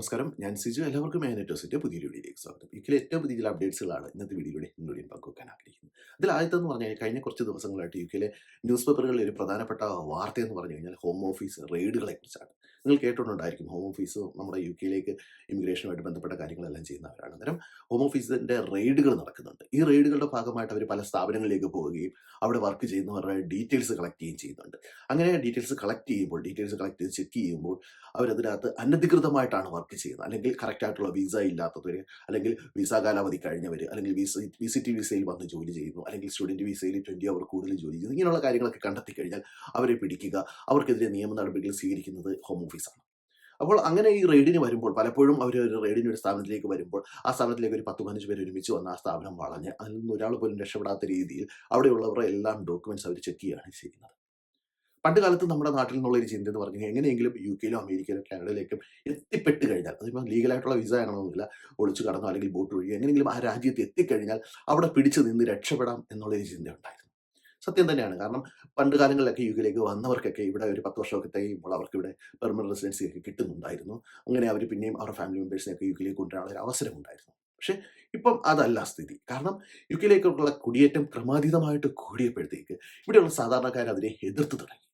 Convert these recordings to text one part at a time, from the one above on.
നമസ്കാരം. ഞാൻ സിജു. എല്ലാവർക്കും മാനറ്റോസിന്റെ പുതിയ വീഡിയോയിലേക്ക് സ്വാഗതം. ഇതിലെ ഏറ്റവും പുതിയ അപ്ഡേറ്റ്സുകളാണ് ഇന്നത്തെ വീഡിയോയിലൂടെ നിങ്ങളോട് പങ്കുവെക്കാൻ ആഗ്രഹിക്കുന്നത്. അതിൽ ആദ്യത്തെ എന്ന് പറഞ്ഞാൽ കഴിഞ്ഞ കുറച്ച് ദിവസങ്ങളായിട്ട് യു കെയിലെ ന്യൂസ് പേപ്പറുകളിൽ ഒരു പ്രധാനപ്പെട്ട വാർത്ത എന്ന് പറഞ്ഞു കഴിഞ്ഞാൽ ഹോം ഓഫീസ് റെയ്ഡുകളെ കുറിച്ചാണ്. നിങ്ങൾ കേട്ടിട്ടുണ്ടായിരിക്കും ഹോം ഓഫീസ് നമ്മുടെ യു കെയിലേക്ക് ഇമിഗ്രേഷനുമായിട്ട് ബന്ധപ്പെട്ട കാര്യങ്ങളെല്ലാം ചെയ്യുന്നവരാണ്. അന്നേരം ഹോം ഓഫീസിന്റെ റെയ്ഡുകൾ നടക്കുന്നുണ്ട്. ഈ റെയ്ഡുകളുടെ ഭാഗമായിട്ട് അവർ പല സ്ഥാപനങ്ങളിലേക്ക് പോവുകയും അവിടെ വർക്ക് ചെയ്യുന്നവരുടെ ഡീറ്റെയിൽസ് കളക്ട് ചെയ്യുകയും ചെയ്യുന്നുണ്ട്. അങ്ങനെ ഡീറ്റെയിൽസ് കളക്ട് ചെയ്യുമ്പോൾ ഡീറ്റെയിൽസ് കളക്ട് ചെയ്ത് ചെക്ക് ചെയ്യുമ്പോൾ അവരതിനകത്ത് അനധികൃതമായിട്ടാണ് വർക്ക് ചെയ്യുന്നത്. അല്ലെങ്കിൽ കറക്റ്റായിട്ടുള്ള വിസ ഇല്ലാത്തവർ അല്ലെങ്കിൽ വിസ കാലാവധി കഴിഞ്ഞവർ അല്ലെങ്കിൽ വിസ വിസിറ്റി വിസയിൽ വന്ന് ജോലി ചെയ്യുന്നു അല്ലെങ്കിൽ സ്റ്റുഡന്റ് വിസയിൽ ട്വന്റി അവർ കൂടുതൽ ജോലി ചെയ്യുന്നു. ഇങ്ങനെയുള്ള കാര്യങ്ങളൊക്കെ കണ്ടെത്തി കഴിഞ്ഞാൽ അവരെ പിടിക്കുക അവർക്കെതിരെ നിയമ നടപടികൾ സ്വീകരിക്കുന്നത് ഹോം ഓഫീസാണ് അപ്പോൾ അങ്ങനെ ഈ റെയ്ഡിന് വരുമ്പോൾ പലപ്പോഴും അവർ ഒരു റെയ്ഡിന് ഒരു സ്ഥാപനത്തിലേക്ക് വരുമ്പോൾ ആ സ്ഥാപനത്തിലേക്ക് ഒരു പത്ത് പതിനഞ്ച് പേര് ഒരുമിച്ച് വന്ന് ആ സ്ഥാപനം വളഞ്ഞ് അതിൽ നിന്ന് ഒരാൾ പോലും രക്ഷപ്പെടാത്ത രീതിയിൽ അവിടെയുള്ളവരുടെ എല്ലാം ഡോക്യുമെന്റ്സ് അവർ ചെക്ക് ചെയ്യുകയാണ് ചെയ്യുന്നത്. പണ്ട് കാലത്ത് നമ്മുടെ നാട്ടിൽ നിന്നുള്ള ഒരു ചിന്ത എന്ന് പറഞ്ഞാൽ എങ്ങനെയെങ്കിലും യു കെയിലോ അമേരിക്കയിലോ കാനഡയിലേക്കും എത്തിപ്പെട്ട് കഴിഞ്ഞാൽ അതിപ്പോൾ ലീഗലായിട്ടുള്ള വിസ ആകണമെന്നില്ല ഒളിച്ചു കടന്നോ അല്ലെങ്കിൽ ബോട്ട് വഴി എങ്ങനെയെങ്കിലും ആ രാജ്യത്ത് എത്തിക്കഴിഞ്ഞാൽ അവിടെ പിടിച്ചു നിന്ന് രക്ഷപ്പെടാം എന്നുള്ളൊരു ചിന്ത ഉണ്ടായിരുന്നു സത്യം തന്നെയാണ്. കാരണം പണ്ട് കാലങ്ങളിലൊക്കെ യു കെയിലേക്ക് വന്നവർക്കൊക്കെ ഇവിടെ ഒരു പത്ത് വർഷമൊക്കെ കഴിയുമ്പോൾ അവർക്ക് ഇവിടെ പെർമനന്റ് റെസിഡൻസി ഒക്കെ കിട്ടുന്നുണ്ടായിരുന്നു. അങ്ങനെ അവർ പിന്നെയും അവരുടെ ഫാമിലി മെമ്പേഴ്സിനെയൊക്കെ യു കെയിലേക്ക് കൊണ്ടുവരാനുള്ള ഒരു അവസരം ഉണ്ടായിരുന്നു പക്ഷേ ഇപ്പം അതല്ല സ്ഥിതി. കാരണം യു കെയിലേക്കുള്ള കുടിയേറ്റം ക്രമാതീതമായിട്ട് കൂടിയപ്പോഴത്തേക്ക് ഇവിടെയുള്ള സാധാരണക്കാർ അതിനെ എതിർത്ത് തുടങ്ങി.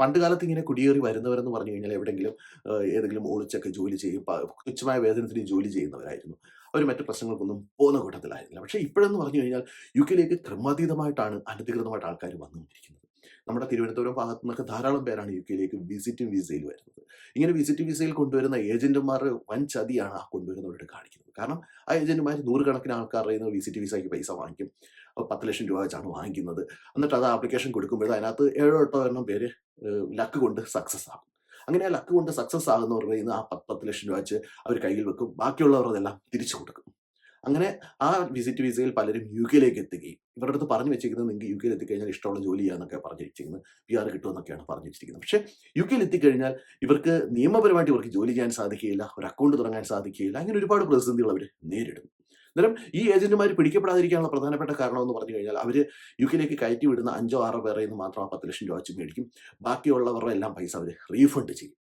പണ്ട് കാലത്ത് ഇങ്ങനെ കുടിയേറി വരുന്നവരെന്ന് പറഞ്ഞു കഴിഞ്ഞാൽ എവിടെയെങ്കിലും ഏഹ്, ഏതെങ്കിലും ഒളിച്ചൊക്കെ ജോലി ചെയ്യും തുച്ഛമായ വേതനത്തിന് ജോലി ചെയ്യുന്നവരായിരുന്നു. അവർ മറ്റു പ്രശ്നങ്ങൾക്കൊന്നും പോകുന്ന കൂട്ടത്തിലായിരുന്നില്ല. പക്ഷേ ഇപ്പോഴെന്ന് പറഞ്ഞു കഴിഞ്ഞാൽ യു കെയിലേക്ക് ക്രമാതീതമായിട്ടാണ് അനധികൃതമായിട്ട് ആൾക്കാർ വന്നുകൊണ്ടിരിക്കുന്നത്. നമ്മുടെ തിരുവനന്തപുരം ഭാഗത്തു നിന്നൊക്കെ ധാരാളം പേരാണ് യു കെയിലേക്ക് വിസിറ്റിംഗ് വിസയിൽ വരുന്നത്. ഇങ്ങനെ വിസിറ്റിംഗ് വിസയിൽ കൊണ്ടുവരുന്ന ഏജന്റുമാർ വൻ ചതിയാണ് ആ കൊണ്ടുവരുന്നവരോട് കാണിക്കുന്നത്. കാരണം ആ ഏജന്റുമാർ നൂറുകണക്കിന് ആൾക്കാരുടെ നിന്ന് വിസിറ്റ് വിസയ്ക്ക് പൈസ വാങ്ങിക്കും. പത്ത് ലക്ഷം രൂപ വെച്ചാണ് വാങ്ങിക്കുന്നത്. എന്നിട്ട് അത് ആപ്ലിക്കേഷൻ കൊടുക്കുമ്പോൾ അതിനകത്ത് ഏഴോ എട്ടോ എണ്ണം പേര് ലക്ക് കൊണ്ട് സക്സസ് ആകും. അങ്ങനെ ആ ലക്ക് കൊണ്ട് സക്സസ് ആകുന്നവരുടെ നിന്ന് ആ പത്ത് ലക്ഷം രൂപ വെച്ച് അവർ കയ്യിൽ വെക്കും. ബാക്കിയുള്ളവർ അതെല്ലാം തിരിച്ചു കൊടുക്കും. അങ്ങനെ ആ വിസിറ്റ് വിസയിൽ പലരും യു കെയിലേക്ക് എത്തുകയും ഇവരുടെ അടുത്ത് പറഞ്ഞു വെച്ചിരിക്കുന്നത് നിങ്ങൾക്ക് യു കെയിൽ എത്തിക്കഴിഞ്ഞാൽ ഇഷ്ടമുള്ള ജോലി ചെയ്യാന്നൊക്കെ പറഞ്ഞു വെച്ചിരിക്കുന്നത് പി ആർ കിട്ടുമെന്നൊക്കെയാണ് വെച്ചിരിക്കുന്നത് പക്ഷേ യു കെയിൽ എത്തിക്കഴിഞ്ഞാൽ ഇവർക്ക് നിയമപരമായിട്ട് ഇവർക്ക് ജോലി ചെയ്യാൻ സാധിക്കുകയില്ല ഒരു അക്കൗണ്ട് തുടങ്ങാൻ സാധിക്കുകയില്ല അങ്ങനെ ഒരുപാട് പ്രതിസന്ധികൾ അവർ നേരിടും അന്നേരം ഈ ഏജന്റുമാർ പിടിക്കപ്പെടാതിരിക്കാനുള്ള പ്രധാനപ്പെട്ട കാരണം എന്ന് പറഞ്ഞു കഴിഞ്ഞാൽ അവർ യു കെയിലേക്ക് കയറ്റി വിടുന്ന അഞ്ചോ ആറോ പേരെ നിന്ന് മാത്രം ആ പത്ത് ലക്ഷം രൂപ വെച്ച് മേടിക്കും. ബാക്കിയുള്ളവരുടെ എല്ലാം പൈസ അവർ റീഫണ്ട് ചെയ്യും.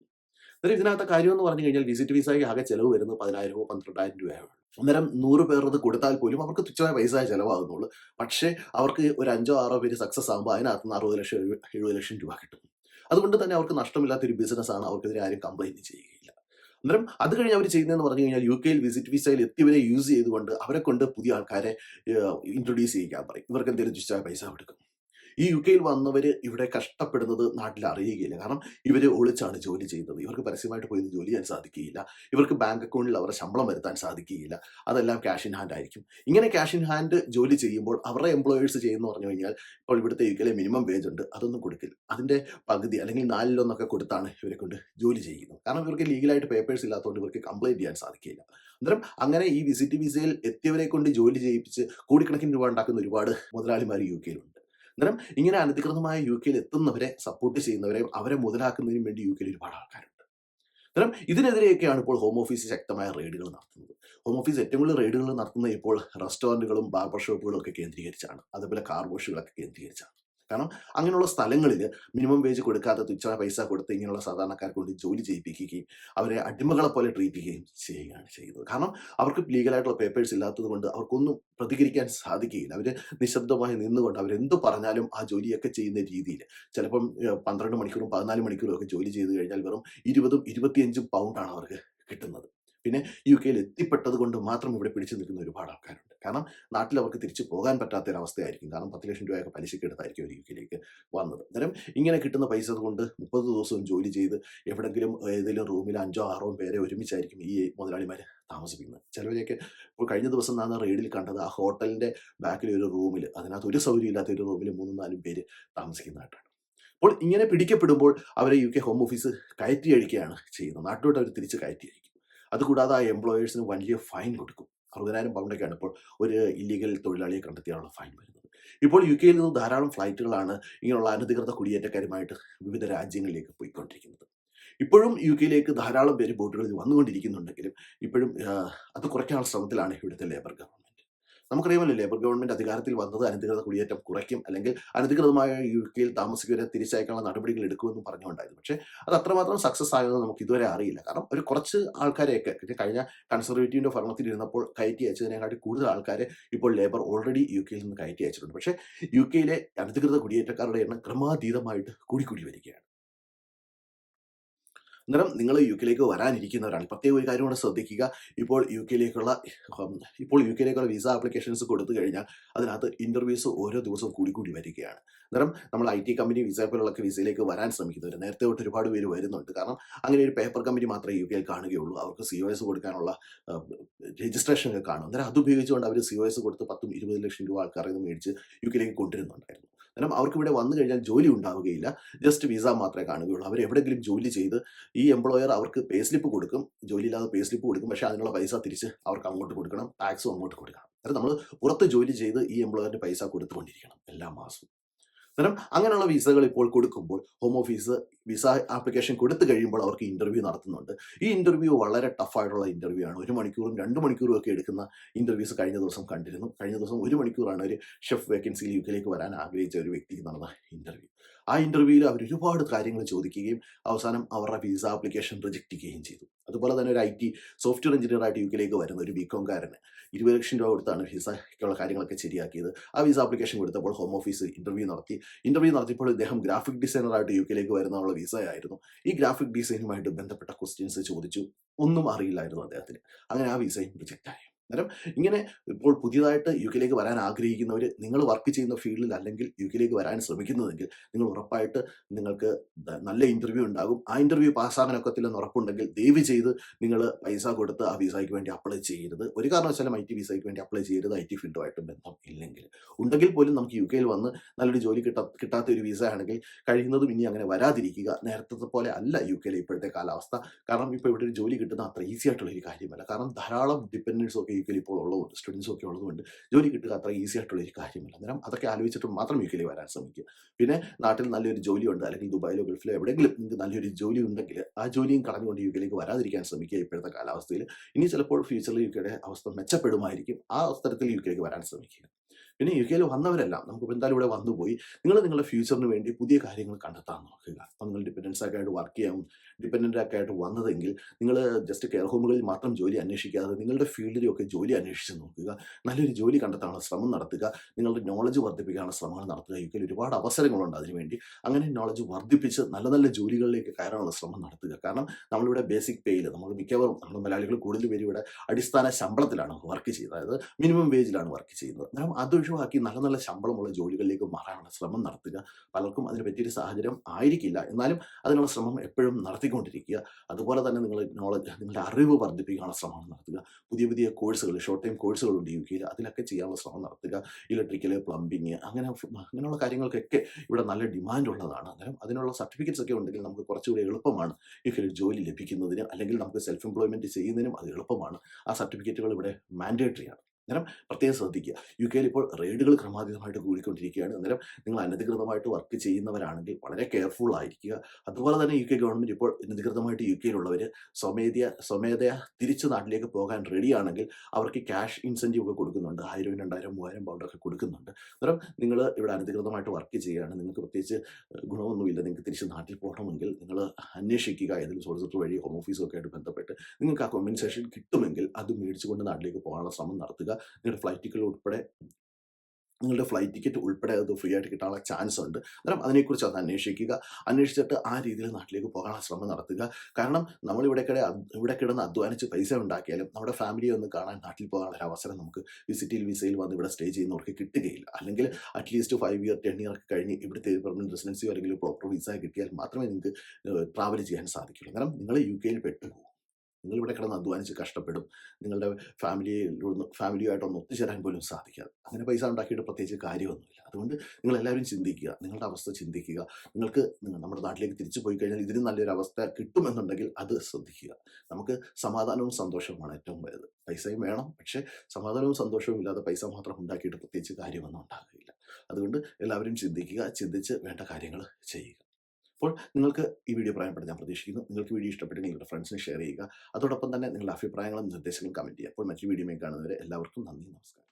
അന്നേരം ഇതിനകത്ത് കാര്യം എന്ന് പറഞ്ഞു കഴിഞ്ഞാൽ വിസിറ്റ് വിസയ്ക്ക് ആകെ ചിലവ് വരുന്നത് പതിനായിരമോ പന്ത്രണ്ടായിരം രൂപയോ അന്നേരം നൂറ് പേർ അത് കൊടുത്താൽ പോലും അവർക്ക് തുച്ഛമായ പൈസ ചിലവാകുന്നുള്ളൂ. പക്ഷേ അവർക്ക് ഒരു അഞ്ചോ ആറോ പേര് സക്സസ് ആകുമ്പോൾ അതിനകത്ത് നിന്ന് അറുപത് ലക്ഷം എഴുപത് ലക്ഷം രൂപ കിട്ടും. അതുകൊണ്ട് തന്നെ അവർക്ക് നഷ്ടമില്ലാത്ത ഒരു ബിസിനസ്സാണ് അവർക്കെതിരെ ആരും കംപ്ലൈന്റ് ചെയ്യുകയില്ല. അന്നേരം അത് കഴിഞ്ഞ് അവർ ചെയ്യുന്നതെന്ന് പറഞ്ഞു കഴിഞ്ഞാൽ യു കെയിൽ വിസിറ്റ് വിസയിൽ എത്തിയവരെ യൂസ് ചെയ്തുകൊണ്ട് അവരെ കൊണ്ട് പുതിയ ആൾക്കാരെ ഇൻട്രൊഡ്യൂസ് ചെയ്യിക്കാൻ പറയും. ഇവർക്ക് എന്തെങ്കിലും തുച്ഛമായ പൈസ കൊടുക്കും. ഈ യു കെയിൽ വന്നവർ ഇവിടെ കഷ്ടപ്പെടുന്നത് നാട്ടിൽ അറിയുകയില്ല. കാരണം ഇവർ ഒളിച്ചാണ് ജോലി ചെയ്യുന്നത്. ഇവർക്ക് പരസ്യമായിട്ട് പോയി ജോലി ചെയ്യാൻ സാധിക്കുകയില്ല. ഇവർക്ക് ബാങ്ക് അക്കൗണ്ടിൽ അവരുടെ ശമ്പളം വരുത്താൻ സാധിക്കുകയില്ല. അതെല്ലാം ക്യാഷ് ഇൻ ഹാൻഡ് ആയിരിക്കും. ഇങ്ങനെ ക്യാഷ് ഇൻ ഹാൻഡ് ജോലി ചെയ്യുമ്പോൾ അവരുടെ എംപ്ലോയേഴ്സ് ചെയ്യുന്ന പറഞ്ഞു കഴിഞ്ഞാൽ ഇപ്പോൾ ഇവിടുത്തെ യു കെയിലെ മിനിമം വേജ് ഉണ്ട്. അതൊന്നും കൊടുക്കില്ല അതിന്റെ പകുതി അല്ലെങ്കിൽ നാലിലൊന്നൊക്കെ കൊടുത്താണ് ഇവരെ കൊണ്ട് ജോലി ചെയ്യുന്നത്. കാരണം ഇവർക്ക് ലീഗലായിട്ട് പേപ്പേഴ്സ് ഇല്ലാത്തതുകൊണ്ട് ഇവർക്ക് കംപ്ലൈന്റ് ചെയ്യാൻ സാധിക്കില്ല അന്നേരം അങ്ങനെ ഈ വിസിറ്റ് വിസയിൽ എത്തിയവരെ കൊണ്ട് ജോലി ചെയ്യിപ്പിച്ച് കോടിക്കണക്കിന് രൂപ ഉണ്ടാക്കുന്ന ഒരുപാട് മുതലാളിമാർ യു കെയിലുണ്ട് അന്നേരം ഇങ്ങനെ അനധികൃതമായ യു കെയിൽ എത്തുന്നവരെ സപ്പോർട്ട് ചെയ്യുന്നവരെയും അവരെ മുതലാക്കുന്നതിനും വേണ്ടി യു കെയിൽ ഒരുപാട് ആൾക്കാരുണ്ട്. അന്നേരം ഇതിനെതിരെയൊക്കെയാണ് ഇപ്പോൾ ഹോം ഓഫീസ് ശക്തമായ റെയ്ഡുകൾ നടത്തുന്നത്. ഹോം ഓഫീസ് ഏറ്റവും കൂടുതൽ റെയ്ഡുകൾ നടത്തുന്നത് ഇപ്പോൾ റെസ്റ്റോറന്റുകളും ബാർബർ ഷോപ്പുകളും ഒക്കെ കേന്ദ്രീകരിച്ചാണ്. അതുപോലെ കാർ വാഷുകളൊക്കെ കേന്ദ്രീകരിച്ചാണ്. കാരണം അങ്ങനെയുള്ള സ്ഥലങ്ങളിൽ മിനിമം വേജ് കൊടുക്കാതെ തുച്ഛ പൈസ കൊടുത്ത് ഇങ്ങനെയുള്ള സാധാരണക്കാർക്ക് കൊണ്ട് ജോലി ചെയ്യിപ്പിക്കുകയും അവരെ അടിമകളെ പോലെ ട്രീറ്റ് ചെയ്യുകയും ചെയ്യുകയാണ് ചെയ്യുന്നത്. കാരണം അവർക്ക് ലീഗലായിട്ടുള്ള പേപ്പേഴ്സ് ഇല്ലാത്തത് കൊണ്ട് അവർക്കൊന്നും പ്രതികരിക്കാൻ സാധിക്കുകയില്ല. അവർ നിശബ്ദമായി നിന്നുകൊണ്ട് അവരെന്ത് പറഞ്ഞാലും ആ ജോലിയൊക്കെ ചെയ്യുന്ന രീതിയിൽ ചിലപ്പം പന്ത്രണ്ട് മണിക്കൂറും പതിനാല് മണിക്കൂറും ഒക്കെ ജോലി ചെയ്ത് കഴിഞ്ഞാൽ വെറും ഇരുപതും ഇരുപത്തിയഞ്ചും പൗണ്ടാണ് അവർക്ക് കിട്ടുന്നത്. പിന്നെ യു കെയിൽ എത്തിപ്പെട്ടത് കൊണ്ട് മാത്രം ഇവിടെ പിടിച്ചു നിൽക്കുന്ന ഒരുപാട് ആൾക്കാരുണ്ട്. കാരണം നാട്ടിൽ അവർക്ക് തിരിച്ചു പോകാൻ പറ്റാത്ത ഒരു അവസ്ഥയായിരിക്കും കാരണം പത്ത് ലക്ഷം രൂപയൊക്കെ പലിശയ്ക്ക് എടുത്തായിരിക്കും അവർ യു കെയിലേക്ക് വന്നത്. അന്നേരം ഇങ്ങനെ കിട്ടുന്ന പൈസ കൊണ്ട് മുപ്പത് ദിവസവും ജോലി ചെയ്ത് എവിടെങ്കിലും ഏതെങ്കിലും റൂമിൽ അഞ്ചോ ആറോ പേരെ ഒരുമിച്ചായിരിക്കും ഈ മുതലാളിമാർ താമസിപ്പിക്കുന്നത്. ചിലവരെയൊക്കെ ഇപ്പോൾ കഴിഞ്ഞ ദിവസം നാന്ന് റെയ്ഡിൽ കണ്ടത് ആ ഹോട്ടലിന്റെ ബാക്കിൽ ഒരു റൂമിൽ അതിനകത്ത് ഒരു സൗകര്യം ഇല്ലാത്ത ഒരു റൂമിൽ മൂന്നും നാലും പേര് താമസിക്കുന്നതായിട്ടാണ്. അപ്പോൾ ഇങ്ങനെ പിടിക്കപ്പെടുമ്പോൾ അവരെ യു കെ ഹോം ഓഫീസ് കയറ്റി അഴിക്കുകയാണ് ചെയ്യുന്നത്. നാട്ടിലോട്ട് അവർ തിരിച്ച് കയറ്റി അഴിക്കും അതുകൂടാതെ ആ എംപ്ലോയേഴ്സിന് വലിയ ഫൈൻ കൊടുക്കും. അറുപതിനായിരം പൗണ്ടൊക്കെയാണ് ഇപ്പോൾ ഒരു ഇല്ലീഗൽ തൊഴിലാളിയെ കണ്ടെത്തിയാണ് ഫൈൻ വരുന്നത്. ഇപ്പോൾ യു കെയിൽ നിന്ന് ധാരാളം ഫ്ലൈറ്റുകളാണ് ഇങ്ങനെയുള്ള അനധികൃത കുടിയേറ്റക്കാരുമായിട്ട് വിവിധ രാജ്യങ്ങളിലേക്ക് പോയിക്കൊണ്ടിരിക്കുന്നത്. ഇപ്പോഴും യു കെയിലേക്ക് ധാരാളം പേര് ബോട്ടുകളിൽ വന്നുകൊണ്ടിരിക്കുന്നുണ്ടെങ്കിലും ഇപ്പോഴും അത് കുറയ്ക്കാനുള്ള ശ്രമത്തിലാണ് ഇവിടുത്തെ ലേബർ ഗവൺമെന്റ് നമുക്കറിയാമല്ലോ ലേബർ ഗവൺമെന്റ് അധികാരത്തിൽ വന്നത് അനധികൃത കുടിയേറ്റം കുറയ്ക്കും. അല്ലെങ്കിൽ അനധികൃതമായ യു കെയിൽ താമസിക്കുന്നവരെ തിരിച്ചയക്കാനുള്ള നടപടികൾ എടുക്കുമെന്ന് പറഞ്ഞുകൊണ്ടായിരുന്നു. പക്ഷേ അത് അത്രമാത്രം സക്സസ് ആയതെന്ന് നമുക്ക് ഇതുവരെ അറിയില്ല. കാരണം ഒരു കുറച്ച് ആൾക്കാരെയൊക്കെ കഴിഞ്ഞ കൺസർവേറ്റീവിന്റെ ഭരണത്തിൽ ഇരുന്നപ്പോൾ കയറ്റി അയച്ചതിനെക്കാട്ടി കൂടുതൽ ആൾക്കാരെ ഇപ്പോൾ ലേബർ ഓൾറെഡി യു കെയിൽ നിന്ന് കയറ്റി അയച്ചിട്ടുണ്ട്. പക്ഷേ യു കെയിലെ അനധികൃത കുടിയേറ്റക്കാരുടെ എണ്ണം ക്രമാതീതമായിട്ട് കൂടിക്കൂടി വരികയാണ്. അന്നേരം നിങ്ങൾ യു കെയിലേക്ക് വരാനിരിക്കുന്നവരാണ് പ്രത്യേക ഒരു കാര്യം കൂടെ ശ്രദ്ധിക്കുക. ഇപ്പോൾ യു കെയിലേക്കുള്ള ഇപ്പോൾ യു കെയിലേക്കുള്ള വിസ ആപ്ലിക്കേഷൻസ് കൊടുത്തു കഴിഞ്ഞാൽ അതിനകത്ത് ഇന്റർവ്യൂസ് ഓരോ ദിവസവും കൂടി കൂടി വരികയാണ്. അന്നേരം നമ്മൾ ഐ ടി കമ്പനി വിസ പോലുള്ളൊക്കെ വിസയിലേക്ക് വരാൻ ശ്രമിക്കുന്നവർ നേരത്തെ തൊട്ട് ഒരുപാട് പേര് വരുന്നുണ്ട്. കാരണം അങ്ങനെ ഒരു പേപ്പർ കമ്പനി മാത്രമേ യു കെയിൽ കാണുകയുള്ളൂ. അവർക്ക് സി ഒ എസ് കൊടുക്കാനുള്ള രജിസ്ട്രേഷൻ ഒക്കെ കാണും. അന്നേരം അത് ഉപയോഗിച്ചുകൊണ്ട് അവർ സി ഒ എസ് കൊടുത്ത് പത്തും ഇരുപത് ലക്ഷം രൂപ ആൾക്കാരെ മേടിച്ച് യു കെയിലേക്ക് കൊണ്ടുവരുന്നുണ്ടായിരുന്നു. അന്നേരം അവർക്ക് ഇവിടെ വന്നു കഴിഞ്ഞാൽ ജോലി ഉണ്ടാവുകയില്ല. ജസ്റ്റ് വിസ മാത്രമേ കാണുകയുള്ളൂ. അവർ എവിടെയെങ്കിലും ജോലി ചെയ്ത് ഈ എംപ്ലോയർ അവർക്ക് പേ സ്ലിപ്പ് കൊടുക്കും. ജോലിയില്ലാതെ പേ സ്ലിപ്പ് കൊടുക്കും. പക്ഷേ അതിനുള്ള പൈസ തിരിച്ച് അവർക്ക് അങ്ങോട്ട് കൊടുക്കണം. ടാക്സും അങ്ങോട്ട് കൊടുക്കണം. അത് നമ്മൾ പുറത്ത് ജോലി ചെയ്ത് ഈ എംപ്ലോയറിന്റെ പൈസ കൊടുത്തുകൊണ്ടിരിക്കണം എല്ലാ മാസവും. അന്നേരം അങ്ങനെയുള്ള വിസകൾ ഇപ്പോൾ കൊടുക്കുമ്പോൾ ഹോം ഓഫീസ് വിസ ആപ്ലിക്കേഷൻ കൊടുത്തു കഴിയുമ്പോൾ അവർക്ക് ഇന്റർവ്യൂ നടത്തുന്നുണ്ട്. ഈ ഇന്റർവ്യൂ വളരെ ടഫായിട്ടുള്ള ഇന്റർവ്യൂ ആണ്. ഒരു മണിക്കൂറും രണ്ട് മണിക്കൂറും ഒക്കെ എടുക്കുന്ന ഇന്റർവ്യൂസ് കഴിഞ്ഞ ദിവസം കണ്ടിരുന്നു. കഴിഞ്ഞ ദിവസം ഒരു മണിക്കൂറാണ് ഒരു ഷെഫ് വേക്കൻസിയിൽ യു കെയിലേക്ക് വരാൻ ആഗ്രഹിച്ച ഒരു വ്യക്തിക്ക് നടന്ന ഇന്റർവ്യൂ ആ ഇന്റർവ്യൂവിൽ അവർ ഒരുപാട് കാര്യങ്ങൾ ചോദിക്കുകയും അവസാനം അവരുടെ വിസ ആപ്ലിക്കേഷൻ റിജക്റ്റ് ചെയ്യുകയും ചെയ്തു. അതുപോലെ തന്നെ ഒരു ഐ ടി സോഫ്റ്റ്വെയർ എഞ്ചിനീയർ ആയിട്ട് യു കെയിലേക്ക് വരുന്ന ഒരു ബികോംകാരന്. ഇരുപത് ലക്ഷം രൂപ കൊടുത്താണ് വിസയ്ക്കുള്ള കാര്യങ്ങളൊക്കെ ശരിയാക്കിയത്. ആ വിസ ആപ്ലിക്കേഷൻ കൊടുത്തപ്പോൾ ഹോം ഓഫീസ് ഇന്റർവ്യൂ നടത്തി. ഇന്റർവ്യൂ നടത്തിയപ്പോൾ ഇദ്ദേഹം ഗ്രാഫിക് ഡിസൈനറായിട്ട് യു കെയിലേക്ക് വരുന്നുള്ള വിസയായിരുന്നു ഈ ഗ്രാഫിക് ഡിസൈനുമായിട്ട് ബന്ധപ്പെട്ട ക്വസ്റ്റ്യൻസ് ചോദിച്ചു. ഒന്നും അറിയില്ലായിരുന്നു അദ്ദേഹത്തിന്. അങ്ങനെ ആ വിസയും റിജക്റ്റ് ആയി. അന്നേരം ഇങ്ങനെ ഇപ്പോൾ പുതിയതായിട്ട് യു കെയിലേക്ക് വരാൻ ആഗ്രഹിക്കുന്നവർ നിങ്ങൾ വർക്ക് ചെയ്യുന്ന ഫീൽഡിൽ അല്ലെങ്കിൽ യു കെയിലേക്ക് വരാൻ ശ്രമിക്കുന്നതെങ്കിൽ നിങ്ങൾ ഉറപ്പായിട്ട് നിങ്ങൾക്ക് നല്ല ഇന്റർവ്യൂ ഉണ്ടാകും. ആ ഇന്റർവ്യൂ പാസ്സാകാനൊക്കത്തില്ലെന്ന് ഉറപ്പുണ്ടെങ്കിൽ ദയവ് ചെയ്ത് നിങ്ങൾ പൈസ കൊടുത്ത് ആ വിസയ്ക്ക് വേണ്ടി അപ്ലൈ ചെയ്യരുത്. ഒരു കാരണവശാലും ഐ ടി വിസയ്ക്ക് വേണ്ടി അപ്ലൈ ചെയ്യരുത്. ഐ ടി ഫീൽഡുമായിട്ട് ബന്ധം ഇല്ലെങ്കിൽ. ഉണ്ടെങ്കിൽ പോലും നമുക്ക് യു കെയിൽ വന്ന് നല്ലൊരു ജോലി കിട്ടാ കിട്ടാത്ത ഒരു വിസ ആണെങ്കിൽ കഴിയുന്നതും ഇനി അങ്ങനെ വരാതിരിക്കുക നേരത്തെ പോലെ അല്ല യു കെയിലെ ഇപ്പോഴത്തെ കാലാവസ്ഥ. കാരണം ഇപ്പോൾ ഇവിടെ ഒരു ജോലി കിട്ടുന്ന അത്ര ഈസി ആയിട്ടുള്ള ഒരു കാര്യമല്ല. കാരണം ധാരാളം ഡിപ്പെൻഡൻസ് ഒക്കെ യു ഇപ്പോൾ ഉള്ളതുകൊണ്ട് സ്റ്റുഡൻസും ഒക്കെ ഉള്ളതുകൊണ്ട് ജോലി കിട്ടുക അത്ര ഈസി ആയിട്ടുള്ള ഒരു കാര്യമല്ല. അന്നേരം അതൊക്കെ ആലോചിച്ചിട്ട് മാത്രം യു വരാൻ ശ്രമിക്കുക. പിന്നെ നാട്ടിൽ നല്ലൊരു ജോലി ഉണ്ട് അല്ലെങ്കിൽ ദുബായിലോ ഗൾഫിലോ എവിടെയെങ്കിലും നിങ്ങൾക്ക് നല്ലൊരു ജോലി ഉണ്ടെങ്കിൽ ആ ജോലിയും കടന്നുകൊണ്ട് യു കെയിലേക്ക് വരാതിരിക്കാൻ ശ്രമിക്കുക ഇപ്പോഴത്തെ കാലാവസ്ഥയിൽ. ഇനി ചിലപ്പോൾ ഫ്യൂച്ചറിൽ യു കെയുടെ അവസ്ഥ മെച്ചപ്പെടുമായിരിക്കും. ആ അവസരത്തിൽ യു കെയിലേക്ക് വരാൻ ശ്രമിക്കുക. പിന്നെ യു കെയിൽ വന്നവരെല്ലാം നമുക്ക് എന്തായാലും ഇവിടെ വന്നുപോയി നിങ്ങൾ നിങ്ങളുടെ ഫ്യൂച്ചറിന് വേണ്ടി പുതിയ കാര്യങ്ങൾ കണ്ടെത്താൻ നോക്കുക. അപ്പം നിങ്ങൾ ഡിപ്പെൻഡൻസ് ഒക്കെ ആയിട്ട് വർക്ക് ചെയ്യാം ഡിപ്പെൻഡന്റ് ഒക്കെ ആയിട്ട് വന്നതെങ്കിൽ നിങ്ങൾ ജസ്റ്റ് കെയർ ഹോമുകളിൽ മാത്രം ജോലി അന്വേഷിക്കാതെ നിങ്ങളുടെ ഫീൽഡിലൊക്കെ ജോലി അന്വേഷിച്ച് നോക്കുക. നല്ലൊരു ജോലി കണ്ടെത്താനുള്ള ശ്രമം നടത്തുക. നിങ്ങളുടെ നോളജ് വർദ്ധിപ്പിക്കാനുള്ള ശ്രമങ്ങൾ നടത്തുക. യു കെയിൽ ഒരുപാട് അവസരങ്ങളുണ്ട് അതിനുവേണ്ടി അങ്ങനെ നോളജ് വർദ്ധിപ്പിച്ച് നല്ല നല്ല ജോലികളിലേക്ക് കയറാനുള്ള ശ്രമം നടത്തുക. കാരണം നമ്മളിവിടെ ബേസിക് പേയിൽ നമ്മൾ മിക്കവാറും നമ്മൾ മലയാളികൾ കൂടുതൽ പേര് ഇവിടെ അടിസ്ഥാന ശമ്പളത്തിലാണ് വർക്ക് ചെയ്യുന്നത്. അതായത് മിനിമം വേജിലാണ് വർക്ക് ചെയ്യുന്നത്. അന്നേരം അത് ഒഴിവാക്കി നല്ല നല്ല ശമ്പളമുള്ള ജോലികളിലേക്ക് മാറാനുള്ള ശ്രമം നടത്തുക. പലർക്കും അതിന് പറ്റിയൊരു സാഹചര്യം ആയിരിക്കില്ല. എന്നാലും അതിനുള്ള ശ്രമം എപ്പോഴും നടത്തിക്കൊണ്ടിരിക്കുക. അതുപോലെ തന്നെ നിങ്ങൾ നോളജ് നിങ്ങളുടെ അറിവ് വർദ്ധിപ്പിക്കാനുള്ള ശ്രമം നടത്തുക. പുതിയ പുതിയ കോഴ്സുകൾ ഷോർട്ട് ടൈം കോഴ്സുകളുണ്ട് യു കെയിൽ. അതിലൊക്കെ ചെയ്യാനുള്ള ശ്രമം നടത്തുക. ഇലക്ട്രിക്കൽ പ്ലംബിങ് അങ്ങനെ അങ്ങനെയുള്ള കാര്യങ്ങൾക്കൊക്കെ ഇവിടെ നല്ല ഡിമാൻഡ് ഉള്ളതാണ്. അന്നേരം അതിനുള്ള സർട്ടിഫിക്കറ്റ്സ് ഒക്കെ ഉണ്ടെങ്കിൽ നമുക്ക് കുറച്ചുകൂടി എളുപ്പമാണ്. ഈ ജോലി ലഭിക്കുന്നതിന് അല്ലെങ്കിൽ നമുക്ക് സെൽഫ് എംപ്ലോയ്മെന്റ് ചെയ്യുന്നതിനും അത് എളുപ്പമാണ്. ആ സർട്ടിഫിക്കറ്റുകൾ ഇവിടെ മാൻഡേറ്ററി ആണ്. അന്നേരം പ്രത്യേകം ശ്രദ്ധിക്കുക. യു കെയിൽ ഇപ്പോൾ റെയ്ഡുകൾ ക്രമാതീതമായിട്ട് കൂടിക്കൊണ്ടിരിക്കുകയാണ്. അന്നേരം നിങ്ങൾ അനധികൃതമായിട്ട് വർക്ക് ചെയ്യുന്നവരാണെങ്കിൽ വളരെ കെയർഫുൾ ആയിരിക്കുക. അതുപോലെ തന്നെ യു കെ ഗവൺമെന്റ് ഇപ്പോൾ അനധികൃതമായിട്ട് യു കെയിലുള്ളവർ സ്വമേധയ സ്വമേധയ തിരിച്ച് നാട്ടിലേക്ക് പോകാൻ റെഡിയാണെങ്കിൽ അവർക്ക് ക്യാഷ് ഇൻസെന്റീവ് ഒക്കെ കൊടുക്കുന്നുണ്ട്. ആയിരം രണ്ടായിരം മൂവായിരം പൗണ്ടൊക്കെ കൊടുക്കുന്നുണ്ട്. അന്നേരം നിങ്ങൾ ഇവിടെ അനധികൃതമായിട്ട് വർക്ക് ചെയ്യുകയാണ്. നിങ്ങൾക്ക് പ്രത്യേകിച്ച് ഗുണമൊന്നുമില്ല. നിങ്ങൾക്ക് തിരിച്ച് നാട്ടിൽ പോകണമെങ്കിൽ നിങ്ങൾ അന്വേഷിക്കുക. ഏതെങ്കിലും സോളിസിറ്റർ വഴി ഹോം ഓഫീസൊക്കെ ആയിട്ട് ബന്ധപ്പെട്ട് നിങ്ങൾക്ക് ആ കോമ്പൻസേഷൻ കിട്ടുമെങ്കിൽ അത് മേടിച്ചുകൊണ്ട് നാട്ടിലേക്ക് പോകാനുള്ള ശ്രമം നടത്തുക. നിങ്ങളുടെ ഫ്ലൈറ്റ് ടിക്കറ്റ് ഉൾപ്പെടെ നിങ്ങളുടെ ഫ്ലൈറ്റ് ടിക്കറ്റ് ഉൾപ്പെടെ അത് ഫ്രീ ആയിട്ട് കിട്ടാനുള്ള ചാൻസ് ഉണ്ട്. അന്നേരം അതിനെക്കുറിച്ച് അത് അന്വേഷിക്കുക. അന്വേഷിച്ചിട്ട് ആ രീതിയിൽ നാട്ടിലേക്ക് പോകാനുള്ള ശ്രമം നടത്തുക. കാരണം നമ്മൾ ഇവിടെ ഇവിടെ കിടന്ന് അധ്വാനിച്ച് പൈസ ഉണ്ടാക്കിയാലും നമ്മുടെ ഫാമിലിയെ ഒന്ന് കാണാൻ നാട്ടിൽ പോകാനുള്ള ഒരു അവസരം നമുക്ക് വിസിറ്റിൽ വിസയിൽ വന്ന് ഇവിടെ സ്റ്റേ ചെയ്യുന്നവർക്ക് കിട്ടുകയില്ല. അല്ലെങ്കിൽ at least five year ten year ഒക്കെ കഴിഞ്ഞ് ഇവിടുത്തെ പെർമനന്റ് റെസിഡൻസിയോ അല്ലെങ്കിൽ പ്രോപ്പർ വിസ കിട്ടിയാൽ മാത്രമേ നിങ്ങൾക്ക് ട്രാവൽ ചെയ്യാൻ സാധിക്കുള്ളൂ കാരണം നിങ്ങൾ യു കെയിൽ പെട്ടുപോകും. നിങ്ങൾ ഇവിടെ കിടന്ന് അധ്വാനിച്ച് കഷ്ടപ്പെടും. നിങ്ങളുടെ ഫാമിലിയിൽ ഫാമിലിയുമായിട്ടൊന്ന് ഒത്തുചേരാൻ പോലും സാധിക്കാതെ. അങ്ങനെ പൈസ ഉണ്ടാക്കിയിട്ട് പ്രത്യേകിച്ച് കാര്യമൊന്നുമില്ല. അതുകൊണ്ട് നിങ്ങൾ എല്ലാവരും ചിന്തിക്കുക നിങ്ങളുടെ അവസ്ഥ ചിന്തിക്കുക. നിങ്ങൾക്ക് നിങ്ങൾ നമ്മുടെ നാട്ടിലേക്ക് തിരിച്ചു പോയി കഴിഞ്ഞാൽ ഇതിന് നല്ലൊരു അവസ്ഥ കിട്ടുമെന്നുണ്ടെങ്കിൽ അത് ശ്രദ്ധിക്കുക. നമുക്ക് സമാധാനവും സന്തോഷവുമാണ് ഏറ്റവും വലുത്. പൈസയും വേണം പക്ഷേ സമാധാനവും സന്തോഷവും ഇല്ലാതെ പൈസ മാത്രം ഉണ്ടാക്കിയിട്ട് പ്രത്യേകിച്ച് കാര്യമൊന്നും ഉണ്ടാകില്ല അതുകൊണ്ട് എല്ലാവരും ചിന്തിക്കുക ചിന്തിച്ച് വേണ്ട കാര്യങ്ങൾ ചെയ്യുക. അപ്പോൾ നിങ്ങൾക്ക് ഈ വീഡിയോ പ്രായപ്പെട്ട് ഞാൻ പ്രതീക്ഷിക്കുന്നു. നിങ്ങൾക്ക് വീഡിയോ ഇഷ്ടപ്പെട്ടെങ്കിൽ നിങ്ങളുടെ ഫ്രണ്ട്സിന് ഷെയർ ചെയ്യുക. അതോടൊപ്പം തന്നെ നിങ്ങളുടെ അഭിപ്രായങ്ങളും നിർദ്ദേശങ്ങളും കമന്റ് ചെയ്യുക. അപ്പോൾ മറ്റൊരു വീഡിയോ കാണുന്നവരെ എല്ലാവർക്കും നന്ദി. നമസ്കാരം.